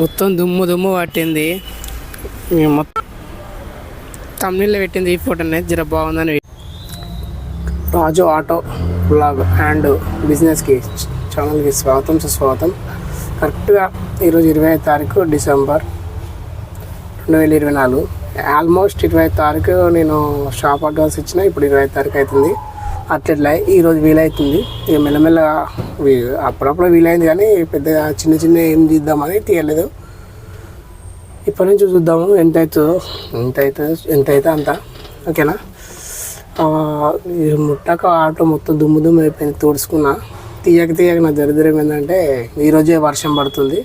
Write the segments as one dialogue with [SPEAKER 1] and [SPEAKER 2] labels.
[SPEAKER 1] మొత్తం దుమ్ము దుమ్ము పట్టింది. ఇక మొత్తం తమిళలో పెట్టింది ఈ ఫోటోనే. జర బాగుందని రాజు ఆటో బ్లాగ్ అండ్ బిజినెస్కి ఛానల్కి స్వాగతం సుస్వాగతం. కరెక్ట్గా ఈరోజు ఇరవై ఐదు తారీఖు డిసెంబర్ రెండు వేల ఇరవై నాలుగు. ఆల్మోస్ట్ ఇరవై ఐదు తారీఖు నేను షాప్ అడ్వాన్స్ ఇచ్చిన ఇప్పుడు ఇరవై ఐదు తారీఖు అవుతుంది. అట్లా ఈరోజు వీలవుతుంది ఇక మెల్లమెల్లగా వీ- అప్పుడప్పుడు వీలైంది కానీ పెద్దగా చిన్న చిన్న ఏం చేద్దామని తీయలేదు. ఇప్పటి నుంచి చూద్దాము ఎంత అవుతుందో ఎంత అవుతుందో ఎంత అయితే అంత. ఓకేనా? ముట్టక ముట్టాక ఆటో మొత్తం దుమ్ము దుమ్ము అయిపోయింది తుడుచుకున్నా. తీయక తీయక నా దరిద్రం ఏంటంటే ఈరోజే వర్షం పడుతుంది.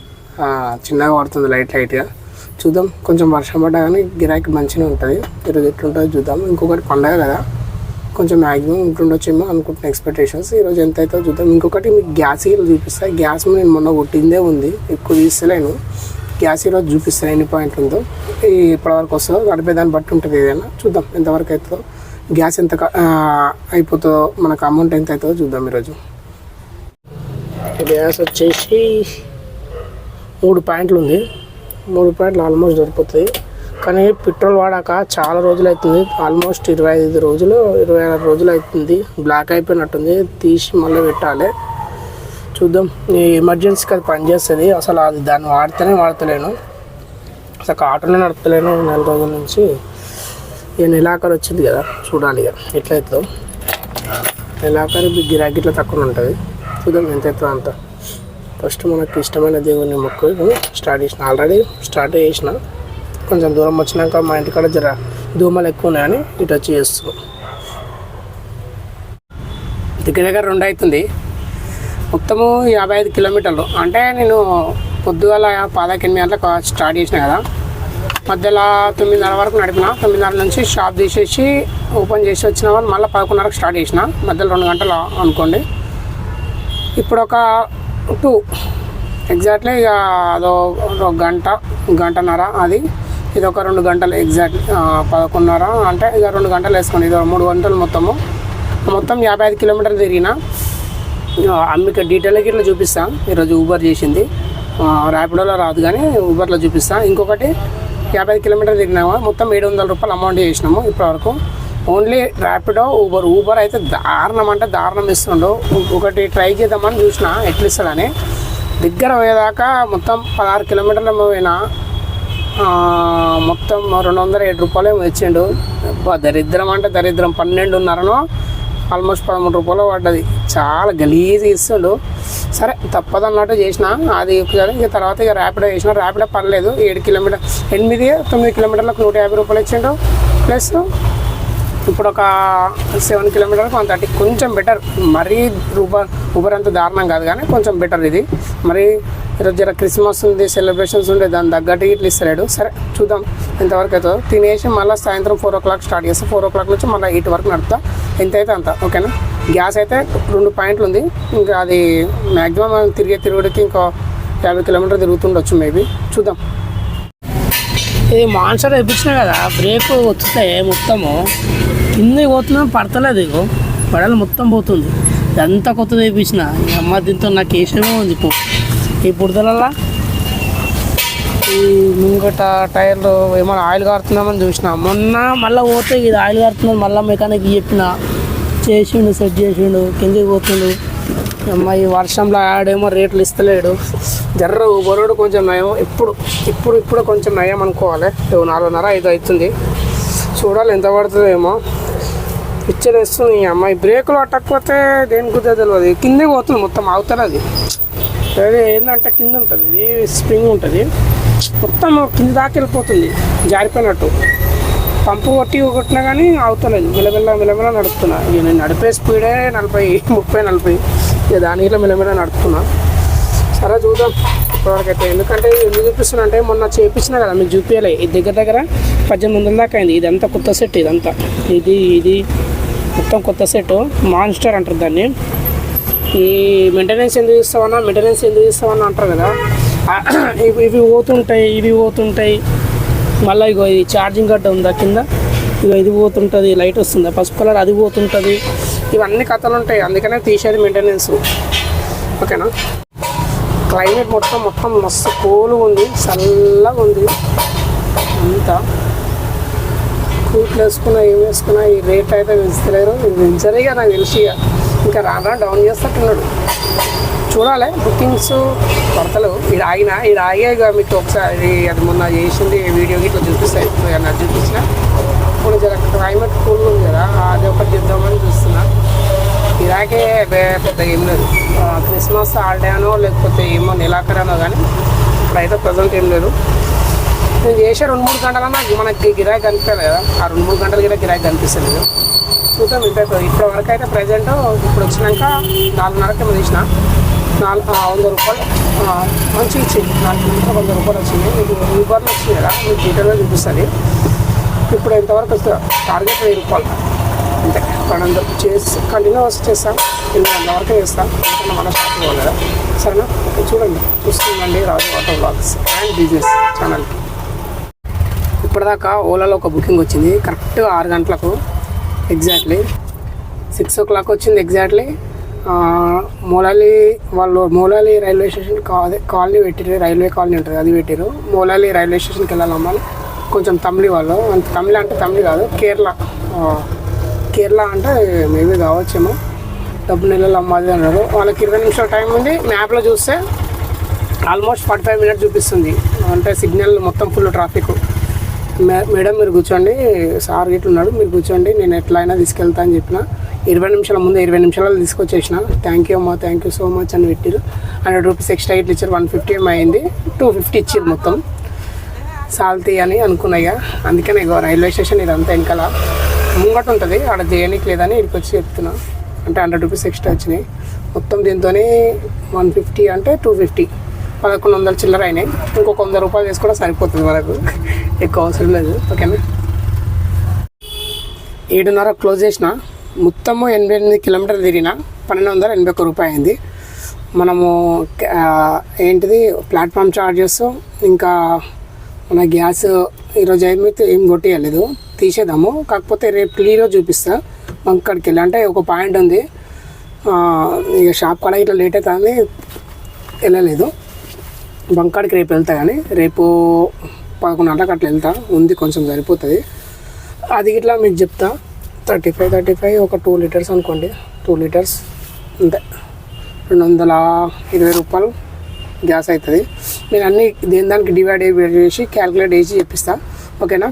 [SPEAKER 1] చిన్నగా పడుతుంది లైట్ లైట్గా. చూద్దాం కొంచెం వర్షం పడ్డా కానీ గిరాకీ మంచిగా ఉంటుంది. ఈరోజు ఎట్లుంటుందో చూద్దాం. ఇంకొకటి పండగ కదా. కొంచెం మ్యాక్సిమం ఉంటుండొచ్చేమో అనుకుంటున్న ఎక్స్పెక్టేషన్స్ ఈరోజు ఎంత అవుతుందో చూద్దాం. ఇంకొకటి మీకు గ్యాస్ ఈరోజు చూపిస్తాయి గ్యాస్ నేను మొన్న కొట్టిందే ఉంది. ఎక్కువ తీస్తలేను. గ్యాస్ ఈరోజు చూపిస్తాను ఎన్ని పాయింట్లు ఉందో. ఈ ఇప్పటివరకు వస్తుందో గడిపే దాన్ని బట్టి ఉంటుంది ఏదైనా. చూద్దాం ఎంతవరకు అవుతుందో. గ్యాస్ ఎంత అయిపోతుందో మనకు అమౌంట్ ఎంత అవుతుందో చూద్దాం ఈరోజు గ్యాస్ వచ్చేసి మూడు పాయింట్లు ఉంది. మూడు పాయింట్లు ఆల్మోస్ట్ సరిపోతుంది కానీ పెట్రోల్ వాడాక చాలా రోజులు అవుతుంది ఆల్మోస్ట్ ఇరవై ఐదు రోజులు ఇరవై ఆరు రోజులు అవుతుంది బ్లాక్ అయిపోయినట్టుంది. తీసి మళ్ళీ పెట్టాలి. చూద్దాం. ఈ ఎమర్జెన్సీకి అది పనిచేస్తుంది అసలు అది దాన్ని వాడితేనే వాడతలేను. అసలు ఆటోనే నడపలేను నెల రోజుల నుంచి. ఇక నెలాఖరు వచ్చింది కదా చూడాలి ఇక. ఎట్లయితుందో. నెలాఖరు గిరాకీ ఇట్లా తక్కువ ఉంటుంది. చూద్దాం ఎంత అవుతుందో అంత. ఫస్ట్ మనకి ఇష్టమైన దేవుని మొక్కు. స్టార్ట్ చేసిన. ఆల్రెడీ స్టార్ట్ చేసిన. కొంచెం దూరం వచ్చినాక మా ఇంటికాడ జర దోమలు ఎక్కువ ఉన్నాయని ఇటు వచ్చి చేస్తున్నాం దగ్గర దగ్గర రెండు అవుతుంది. మొత్తము యాభై ఐదు కిలోమీటర్లు. అంటే నేను పొద్దుగల పాదకి ఎనిమిది గంటలకు స్టార్ట్ చేసిన కదా. మధ్యలో తొమ్మిదిన్నర వరకు నడిపిన. తొమ్మిదిన్నర నుంచి షాప్ తీసేసి ఓపెన్ చేసి వచ్చిన వాళ్ళు మళ్ళీ పదకొండున్నరకు స్టార్ట్ చేసిన. మధ్యలో రెండు గంటలు అనుకోండి. ఇప్పుడు ఒక టూ. ఎగ్జాక్ట్లీ ఇక అదో గంట గంటన్నర అది. ఇది ఒక రెండు గంటలు ఎగ్జాక్ట్ పదకొండున్నర అంటే ఇక రెండు గంటలు వేసుకోండి. ఇది ఒక మూడు గంటలు మొత్తము. మొత్తం యాభై ఐదు కిలోమీటర్లు తిరిగిన మీకు డీటెయిల్గా ఇట్లా చూపిస్తాం. ఈరోజు ఊబర్ చేసింది. ర్యాపిడోలో రాదు కానీ ఊబర్లో చూపిస్తాం. ఇంకొకటి యాభై ఐదు కిలోమీటర్లు తిరిగినాము మొత్తం ఏడు వందల రూపాయలు అమౌంట్ చేసినాము ఇప్పటివరకు. ఓన్లీ ర్యాపిడో ఊబర్ ఊబర్ అయితే దారుణం అంటే దారుణం ఇస్తుండు. ఒకటి ట్రై చేద్దామని చూసిన ఎట్లా ఇస్తాడని. దగ్గర పోయేదాకా మొత్తం పదహారు కిలోమీటర్లు పోయినా మొత్తం రెండు వందల ఏడు రూపాయలు ఏమో ఇచ్చిండు. దరిద్రం అంటే దరిద్రం. పన్నెండున్నరనో ఆల్మోస్ట్ పదమూడు రూపాయలు పడ్డది. చాలా గలీజ్ ఇస్తుండు. సరే తప్పదన్నట్టు చేసిన. అది ఒకసారి తర్వాత ఇక ర్యాపిడో చేసిన. ర్యాపిడో పర్లేదు. ఏడు కిలోమీటర్ ఎనిమిది తొమ్మిది కిలోమీటర్లకు నూట యాభై రూపాయలు ఇచ్చిండు. ప్లస్ ఇప్పుడు ఒక సెవెన్ కిలోమీటర్కి వన్ థర్టీ. కొంచెం బెటర్. మరీ ఊబర్ ఊబర్ అంత దారుణం కాదు కానీ కొంచెం బెటర్ ఇది. మరి ఈరోజు జర క్రిస్మస్ ఉంది సెలబ్రేషన్స్ ఉండే దాని తగ్గట్టు ఇట్లా ఇస్తలేడు. సరే చూద్దాం ఎంతవరకు అవుతుందో. తినేసి మళ్ళీ సాయంత్రం ఫోర్ ఓ క్లాక్ స్టార్ట్ చేస్తే. ఫోర్ ఓ క్లాక్ నుంచి మళ్ళీ ఎయిట్ వరకు నడుపుతా. ఎంత అయితే అంత ఓకేనా? గ్యాస్ అయితే రెండు పాయింట్లు ఉంది. ఇంకా అది మ్యాక్సిమం తిరిగే తిరుగుడికి ఇంకో యాభై కిలోమీటర్ తిరుగుతుండొచ్చు మేబీ. చూద్దాం. ఇది మాన్సర్ తెప్పించిన కదా బ్రేక్ వస్తుంటే మొత్తము కింద పోతున్నా పడతలేదు ఇగో. పడాలి మొత్తం పోతుంది. ఇదంతా కొత్తది వేయించిన అమ్మ దీంతో నాకు ఇష్టమే ఉంది ఇప్పుడు ఈ బుడదలల్లా ఈ ముంగట టైర్లు ఏమైనా ఆయిల్ కారుతున్నామని చూసిన మొన్న మళ్ళీ పోతే ఇది ఆయిల్ కారుతుంది మళ్ళీ మెకానిక్ చెప్పిన చేసిండు సెట్ చేసిండు కిందకి పోతుండు. ఈ వర్షంలో ఆడేమో రేట్లు ఇస్తలేడు. జర్ర బరోడు కొంచెం నయం. ఇప్పుడు ఇప్పుడు ఇప్పుడు కొంచెం నయం అనుకోవాలి. ఓ నాలుగున్నర ఐదు అవుతుంది. చూడాలి ఎంత పడుతుందో ఏమో పిక్చర్ వేస్తుంది ఈ అమ్మాయి. బ్రేకులు అట్టకపోతే దేని గుర్తే తెలియదు కిందే పోతుంది మొత్తం అవుతుంది అది అదే ఏంటంటే కింద ఉంటుంది. ఇది స్ప్రింగ్ ఉంటుంది. మొత్తం కింద దాకా వెళ్ళిపోతుంది. జారిపోయినట్టు. పంపు కొట్టి కొట్టినా కానీ అవుతలేదు. మిలమిల మిలమిల నడుపుతున్నా. నేను నడిపే స్పీడే నలభై ముప్పై నలభై. దాని ఇట్లా మెల్లమెల్ల నడుపుతున్నా. సరే చూద్దాం. ఇప్పటివరకైతే. ఎందుకంటే ఎందుకు చూపిస్తున్నా అంటే మొన్న చేపించిన కదా మీకు చూపించలే ఇది దగ్గర దగ్గర పద్దెనిమిది వందల దాకా అయింది. ఇదంతా కొత్త సెట్ ఇదంతా. ఇది ఇది. మొత్తం కొత్త సెట్. మాన్స్టర్ అంటారు దాన్ని. ఈ మెయింటెనెన్స్ ఎందుకు ఇస్తామన్నా మెయింటెనెన్స్ ఎందుకు ఇస్తామన్నా అంటారు కదా. ఇవి ఇవి పోతుంటాయి ఇవి పోతుంటాయి. మళ్ళీ ఇగో ఇది ఛార్జింగ్ గడ్డ ఉందా కింద? ఇగో ఇది పోతుంటుంది లైట్ వస్తుందా? పసుపు కలర్ అది పోతుంటుంది. ఇవన్నీ కథలు ఉంటాయి. అందుకనే తీసేది మెయింటెనెన్స్ ఓకేనా? క్లైమేట్ మొత్తం మొత్తం మస్తు కూల్గా ఉంది. చల్లగా ఉంది. అంతా. కూట్లు వేసుకున్నా ఏం వేసుకున్నా ఈ రేట్ అయితే పెంచుతలేరు ఇది నాకు తెలిసి ఇక. ఇంకా రాను డౌన్ చేస్తట్టున్నాడు. చూడాలి బుకింగ్స్ పడతలేవు ఇది ఆగిన ఇది ఆగే ఇక మీకు ఒకసారి అది మొన్న చేసింది వీడియో గిట్లా చూపిస్తాయి నాకు చూపించిన? ఇప్పుడు జర క్లైమేట్ కూల్ ఉంది కదా అది ఒకటి చూద్దామని చూస్తున్నా. ఇలాగే పెద్ద పెద్దగా ఏం లేదు. క్రిస్మస్ హాలిడే అనో లేకపోతే ఏమో నెలాఖరనో కానీ ఇప్పుడైతే ప్రజెంట్ ఏం లేదు. నేను చేసే రెండు మూడు గంటలన్నా మనకి గిరాకీ కనిపించలేదు కదా. ఆ రెండు మూడు గంటల గిరాకీ గిరాకీ కనిపిస్తలేదు. చూద్దాం ఇంత ఇప్పటి వరకు అయితే ప్రజెంట్ ఇప్పుడు వచ్చినాక నాలుగున్నరకి ఏమో తీసిన నాలుగు వంద రూపాయలు మంచిగా ఇచ్చింది. నాలుగు వంద రూపాయలు వచ్చింది. మీకు ఊబర్లో వచ్చింది కదా మీకు డీటెయిల్గా చూపిస్తుంది. ఇప్పుడు ఎంతవరకు వస్తుంది టార్గెట్ వెయ్యి రూపాయలు. అంతే. మనందరూ చేసి కంటిన్యూస్ చేస్తాం ఎనిమిది గంటల వరకు చేస్తాం ఎందుకంటే మన షాప్ కదా సరేనా? ఓకే చూడండి. చూస్తుందండి Raju auto blogs and business ఛానల్కి ఇప్పటిదాకా ఓలాలో ఒక బుకింగ్ వచ్చింది. కరెక్ట్ ఆరు గంటలకు ఎగ్జాక్ట్లీ సిక్స్ ఓ క్లాక్ వచ్చింది ఎగ్జాక్ట్లీ మూలాలి వాళ్ళు మూలాలి రైల్వే స్టేషన్ కా- కాలనీ పెట్టిరు రైల్వే కాలనీ ఉంటుంది అది పెట్టిరు మూలాలి రైల్వే స్టేషన్కి వెళ్ళాలి కొంచెం తమిళ వాళ్ళు. అంత తమిళ అంటే తమిళ కాదు కేరళ. కేరళ అంటే మేబీ కావచ్చేమో. డబ్బు నెలలు అమ్మాలి అన్నారు. వాళ్ళకి ఇరవై నిమిషాల టైం ఉంది. మ్యాప్లో చూస్తే ఆల్మోస్ట్ ఫార్టీ ఫైవ్ మినిట్స్ చూపిస్తుంది. అంటే సిగ్నల్ మొత్తం ఫుల్ ట్రాఫిక్. మేడం మీరు కూర్చోండి. సార్ ఉన్నాడు. మీరు కూర్చోండి. నేను ఎట్లయినా తీసుకెళ్తా అని చెప్పిన. ఇరవై నిమిషాల ముందు ఇరవై నిమిషాలలో తీసుకొచ్చేసిన. థ్యాంక్ యూ అమ్మా. థ్యాంక్ యూ సో మచ్ అని పెట్టారు. హండ్రెడ్ రూపీస్ ఎక్స్ట్రా ఇట్లు ఇచ్చారు వన్ ఫిఫ్టీ ఏమో అయింది. టూ ఫిఫ్టీ ఇచ్చారు మొత్తం. సాల్తీ అని అనుకున్నాయిగా అందుకనే ఇగో రైల్వే స్టేషన్ ఇదంతా వెనకాల ముంగట ఉంటుంది. ఆడ చేయనీకి లేదని ఇక్కడికి వచ్చి చెప్తున్నా. అంటే హండ్రెడ్ రూపీస్ ఎక్స్ట్రా వచ్చినాయి. మొత్తం దీంతోనే వన్ ఫిఫ్టీ అంటే టూ ఫిఫ్టీ. పదకొండు వందల చిల్లర అయినాయి. ఇంకొక వంద రూపాయలు వేసుకుంటే సరిపోతుంది మనకు. ఎక్కువ అవసరం లేదు. ఓకేనా? ఏడున్నర క్లోజ్ చేసిన. మొత్తము ఎనభై ఎనిమిది కిలోమీటర్లు తిరిగిన. పన్నెండు వందల ఎనభై ఒక్క రూపాయి అయింది. మనము ఏంటిది ప్లాట్ఫామ్ ఛార్జెస్ ఇంకా మన గ్యాస్ ఈరోజు ఏమైతే ఏం కొట్టేయలేదు తీసేద్దాము. కాకపోతే రేపు క్లియర్గా చూపిస్తా. అక్కడికి వెళ్ళి అంటే ఒక పాయింట్ ఉంది. ఇక షాప్ కాడ ఇట్లా లేట్ అవుతుంది వెళ్ళలేదు. బంకాడికి రేపు వెళ్తా కానీ రేపు పదకొండు గంటలకు అట్లా వెళ్తా. ఉంది కొంచెం సరిపోతుంది. అది ఇట్లా మీకు చెప్తా. థర్టీ ఫైవ్ థర్టీ ఫైవ్ ఒక టూ లీటర్స్ అనుకోండి. టూ లీటర్స్ అంతే. రెండు వందల ఇరవై రూపాయలు. గ్యాస్ అవుతుంది. నేను అన్ని దేని దానికి డివైడ్ చేసి క్యాలిక్యులేట్ చేసి చెప్పిస్తా. ఓకేనా?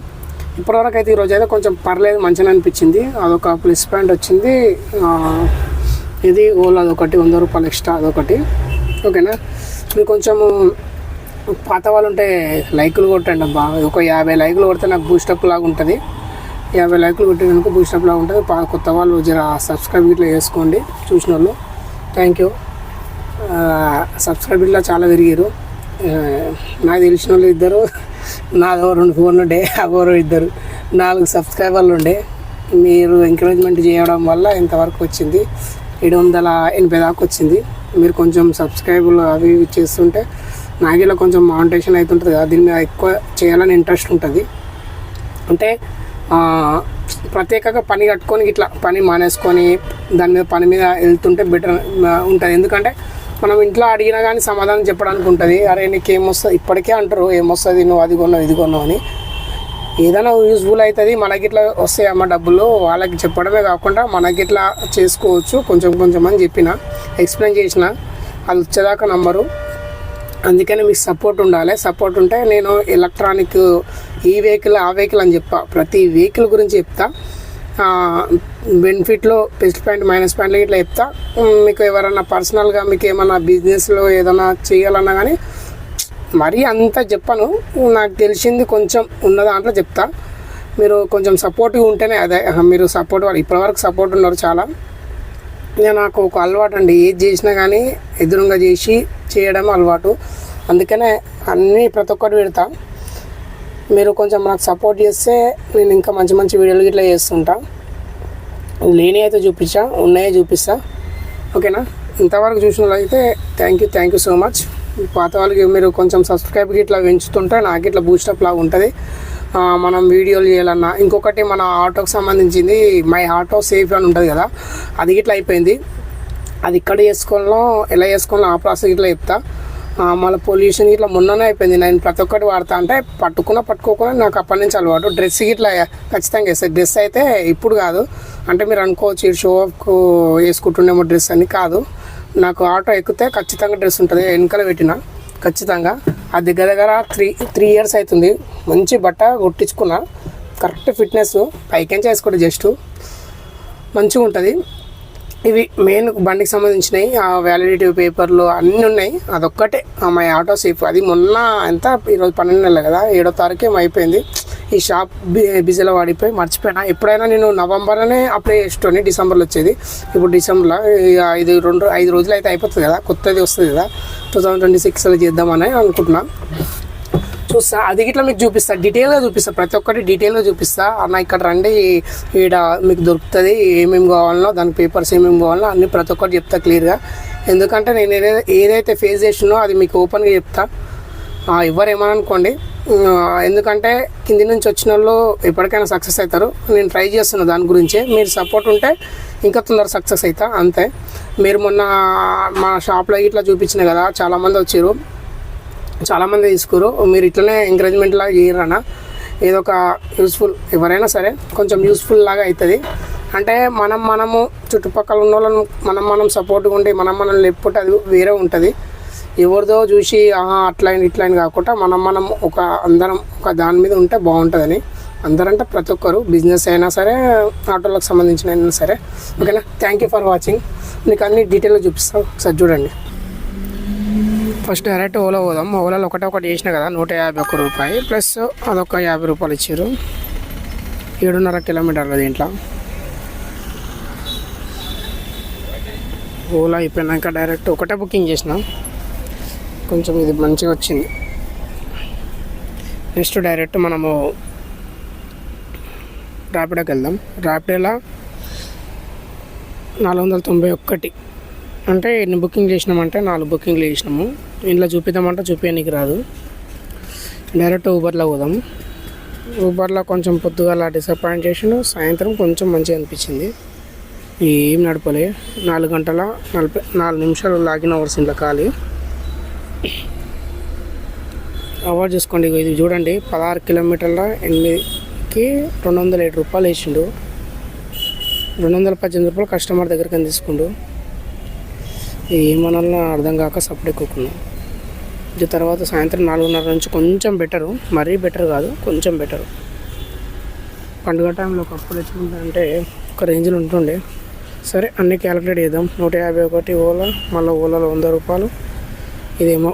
[SPEAKER 1] ఇప్పటివరకు అయితే ఈరోజు అయితే కొంచెం పర్లేదు మంచిగా అనిపించింది. అదొక ప్లస్ పాయింట్ వచ్చింది. ఇది ఓలా అదొకటి వంద రూపాయలు ఎక్స్ట్రా అదొకటి. ఓకేనా? మీరు కొంచెం పాత వాళ్ళు ఉంటే లైకులు కొట్టండి అబ్బా. ఒక యాభై లైకులు కొడితే నాకు బూస్టప్ లాగా ఉంటుంది. యాభై లైకులు కొట్టే బూస్టప్ లాగా ఉంటుంది. కొత్త వాళ్ళు జర సబ్స్క్రైబ్ ఇట్లా చేసుకోండి. చూసిన వాళ్ళు థ్యాంక్ యూ సబ్స్క్రైబర్లో చాలా పెరిగారు. నాకు తెలిసిన వాళ్ళు ఇద్దరు నాదో రెండు ఫోన్లు ఉండే అవరో ఇద్దరు. నాలుగు సబ్స్క్రైబర్లు ఉండే. మీరు ఎంకరేజ్మెంట్ చేయడం వల్ల ఇంతవరకు వచ్చింది. ఏడు వందల ఎనభై దాకా వచ్చింది. మీరు కొంచెం సబ్స్క్రైబులు అవి ఇవి చేస్తుంటే నాకు ఇలా కొంచెం మానిటేషన్ అవుతుంటుంది కదా దీని మీద ఎక్కువ చేయాలని ఇంట్రెస్ట్ ఉంటుంది. అంటే ప్రత్యేకంగా పని కట్టుకొని ఇట్లా పని మానేసుకొని దాని మీద పని మీద వెళ్తుంటే బెటర్ ఉంటుంది. ఎందుకంటే మనం ఇంట్లో అడిగినా కానీ సమాధానం చెప్పడానికి ఉంటుంది. అరే నీకు ఏమొస్తుంది ఇప్పటికే అంటారు ఏమొస్తుంది నువ్వు అది కొన్నావు ఇది కొన్నావు అని. ఏదైనా యూజ్ఫుల్ అవుతుంది మనకి ఇట్లా వస్తాయి అమ్మ డబ్బులు వాళ్ళకి చెప్పడమే కాకుండా మనకి ఇట్లా చేసుకోవచ్చు కొంచెం కొంచెం అని చెప్పిన ఎక్స్ప్లెయిన్ చేసిన అది వచ్చేదాకా నంబరు అందుకనే మీకు సపోర్ట్ ఉండాలి. సపోర్ట్ ఉంటే నేను ఎలక్ట్రానిక్ ఈ వెహికల్ ఆ వెహికల్ అని చెప్పా ప్రతి వెహికల్ గురించి చెప్తా. బెనిఫిట్లో ప్లస్ పాయింట్ మైనస్ పాయింట్లు ఇట్లా చెప్తా. మీకు ఎవరైనా పర్సనల్గా మీకు ఏమైనా బిజినెస్లో ఏదైనా చేయాలన్నా కానీ మరీ అంత చెప్పను. నాకు తెలిసింది కొంచెం ఉన్న దాంట్లో చెప్తా. మీరు కొంచెం సపోర్టివ్ ఉంటేనే అదే మీరు సపోర్ట్ వాళ్ళు. ఇప్పటివరకు సపోర్ట్ ఉన్నారు చాలా. ఇక నాకు ఒక అలవాటు అండి. ఏది చేసినా కానీ ఎదురుగా చేసి చేయడం అలవాటు. అందుకనే అన్నీ ప్రతి ఒక్కటి పెడతా. మీరు కొంచెం నాకు సపోర్ట్ చేస్తే నేను ఇంకా మంచి మంచి వీడియోలు ఇట్లా చేస్తుంటా. లేని అయితే చూపించా ఉన్నాయే చూపిస్తా. ఓకేనా? ఇంతవరకు చూసిన వాళ్ళు అయితే thank you thank you so much పాత వాళ్ళకి మీరు కొంచెం సబ్స్క్రైబ్ ఇట్లా పెంచుతుంటే నాకు ఇట్లా బూస్టప్ లాగా ఉంటుంది. మనం వీడియోలు చేయాలన్నా ఇంకొకటి మన ఆటోకి సంబంధించింది మై ఆటో సేఫ్ అని ఉంటుంది కదా అది ఇట్లా అయిపోయింది. అది ఇక్కడ చేసుకోవాలో ఎలా చేసుకోవాలో ఆ ప్రాసెస్ ఇట్లా చెప్తా. మళ్ళీ పొల్యూషన్ ఇట్లా మొన్ననే అయిపోయింది. నేను ప్రతి ఒక్కటి వాడతా అంటే పట్టుకున్నా పట్టుకోకుండా నాకు అప్పటి నుంచి అలవాటు. డ్రెస్ ఇట్లా ఖచ్చితంగా వేస్తాను డ్రెస్ అయితే ఇప్పుడు కాదు. అంటే మీరు అనుకోవచ్చు ఈ షో ఆఫ్కు వేసుకుంటుండేమో డ్రెస్ అని కాదు. నాకు ఆటో ఎక్కితే ఖచ్చితంగా డ్రెస్ ఉంటుంది. వెనకాల పెట్టిన ఖచ్చితంగా. ఆ దగ్గర దగ్గర త్రీ త్రీ ఇయర్స్ అవుతుంది మంచి బట్ట కొట్టించుకున్నా. కరెక్ట్ ఫిట్నెస్ పైకేం చేసుకోండి జస్ట్ మంచిగా ఉంటుంది ఇవి మెయిన్ బండికి సంబంధించినవి ఆ వ్యాలిడిటీ పేపర్లు అన్నీ ఉన్నాయి. అదొక్కటే. మై ఆటో సేఫ్ అది మొన్న ఎంత? ఈరోజు పన్నెండు నెలలు కదా? ఏడో తారీఖు ఏమో అయిపోయింది. ఈ షాప్ బిజీలో వాడిపోయి మర్చిపోయినా. ఎప్పుడైనా నేను నవంబర్లోనే అప్లై చేసేటోని డిసెంబర్లో వచ్చేది. ఇప్పుడు డిసెంబర్లో ఇక ఐదు రెండు ఐదు రోజులు అయితే అయిపోతుంది కదా? కొత్తది వస్తుంది కదా? టూ థౌజండ్ ట్వంటీ సిక్స్లో చేద్దామని అనుకుంటున్నాను చూస్తా. అది ఇట్లా మీకు చూపిస్తా. డీటెయిల్గా చూపిస్తా. ప్రతి ఒక్కటి డీటెయిల్గా చూపిస్తా. అన్న ఇక్కడ రండి. ఈడ మీకు దొరుకుతుంది. ఏమేమి కావాలనో దాని పేపర్స్ ఏమేమి కావాలనో అన్ని ప్రతి ఒక్కటి చెప్తా క్లియర్గా. ఎందుకంటే నేను ఏదైతే ఏదైతే ఫేస్ చేసినో అది మీకు ఓపెన్గా చెప్తా. ఆ, ఎందుకంటే కింది నుంచి వచ్చిన వాళ్ళు ఎప్పటికైనా సక్సెస్ అవుతారు నేను ట్రై చేస్తున్నా దాని గురించే. మీరు సపోర్ట్ ఉంటే ఇంకా తొందర సక్సెస్ అవుతా అంతే. మీరు మొన్న మా షాప్లో ఇట్లా చూపించిన కదా చాలామంది వచ్చారు చాలామంది తీసుకోరు. మీరు ఇట్లనే ఎంకరేజ్మెంట్ లాగా చేయరన్న ఏదో ఒక యూస్ఫుల్ ఎవరైనా సరే కొంచెం యూస్ఫుల్ లాగా అవుతుంది అంటే మనం మనము చుట్టుపక్కల ఉన్న వాళ్ళని మనం మనం సపోర్ట్గా ఉండి మనం మనం లేకపోతే అది వేరే ఉంటుంది. ఎవరిదో చూసి "ఆహా, అట్లా అయింది కాకుండా మనం మనం ఒక అందరం ఒక దాని మీద ఉంటే బాగుంటుందని అందరంటే ప్రతి ఒక్కరు బిజినెస్ అయినా సరే ఆటోలకు సంబంధించిన అయినా సరే. ఓకేనా? థ్యాంక్ యూ ఫర్ వాచింగ్ మీకు అన్ని డీటెయిల్గా చూపిస్తాం. ఒకసారి చూడండి. ఫస్ట్ డైరెక్ట్ ఓలా పోదాం. ఓలాలో ఒకటే ఒకటి చేసిన కదా నూట యాభై ఒక్క రూపాయి. ప్లస్ అదొక యాభై రూపాయలు ఇచ్చారు ఏడున్నర కిలోమీటర్లు దీంట్లో. ఓలా అయిపోయినాక డైరెక్ట్ ఒకటే బుకింగ్ చేసిన. కొంచెం ఇది మంచిగా వచ్చింది. నెక్స్ట్ డైరెక్ట్ మనము ర్యాపిడోకి వెళ్దాం. ర్యాపిడోలో నాలుగు వందల తొంభై ఒక్కటి. అంటే ఎన్ని బుకింగ్ చేసినామంటే నాలుగు బుకింగ్లు చేసినాము. ఇంట్లో చూపిద్దామంటే చూపించడానికి రాదు. డైరెక్ట్ ఊబర్లో పోదాం. ఊబర్లో కొంచెం పొద్దుగాల డిసప్పాయింట్ చేసిన సాయంత్రం కొంచెం మంచిగా అనిపించింది. ఏం నడపలే. నాలుగు గంటల నలభై నాలుగు నిమిషాలు లాగిన్ అవర్స్ ఇంట్లో ఖాళీ. అవార్డు చూసుకోండి. ఇది చూడండి. పదహారు కిలోమీటర్ల ఎనిమిదికి రెండు వందల ఏడు రూపాయలు వేసిండు. రెండు వందల పద్దెనిమిది రూపాయలు కస్టమర్ దగ్గరికి తీసుకుండు. ఏమనాలో అర్థం కాక సప్పుడు ఇది తర్వాత సాయంత్రం నాలుగున్నర నుంచి కొంచెం బెటరు మరీ బెటర్ కాదు కొంచెం బెటరు. పండుగ టైంలో ఒకప్పుడు ఎట్లుందంటే ఒక రేంజ్లో ఉంటుండే. సరే అన్నీ క్యాలిక్యులేట్ చేద్దాం. నూట యాభై ఒకటి ఓలా మళ్ళీ ఓలాలో వంద రూపాయలు. ఇదేమో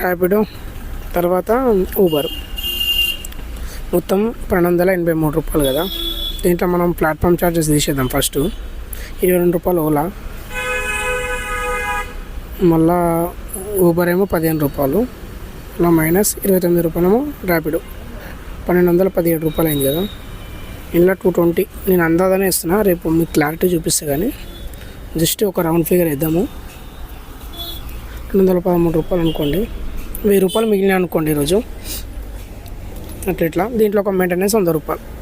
[SPEAKER 1] ర్యాపిడో తర్వాత ఊబర్. మొత్తం పన్నెండు వందల ఎనభై మూడు రూపాయలు కదా. దీంట్లో మనం ప్లాట్ఫామ్ ఛార్జెస్ తీసేద్దాం ఫస్ట్. ఇరవై రెండు రూపాయలు ఓలా. మళ్ళా ఊబర్ ఏమో పదిహేను రూపాయలు. మళ్ళీ మైనస్ ఇరవై తొమ్మిది రూపాయలేమో ర్యాపిడో పన్నెండు వందల పదిహేడు రూపాయలు అయింది కదా. ఇలా టూ ట్వంటీ నేను అందాదనే ఇస్తున్నా. రేపు మీకు క్లారిటీ చూపిస్తే కానీ జస్ట్ ఒక రౌండ్ ఫిగర్ ఇద్దాము రెండు వందల పదమూడు రూపాయలు అనుకోండి. వెయ్యి రూపాయలు మిగిలిన అనుకోండి ఈరోజు. అట్లా ఇట్లా. దీంట్లో ఒక మెయింటెనెన్స్ వంద రూపాయలు.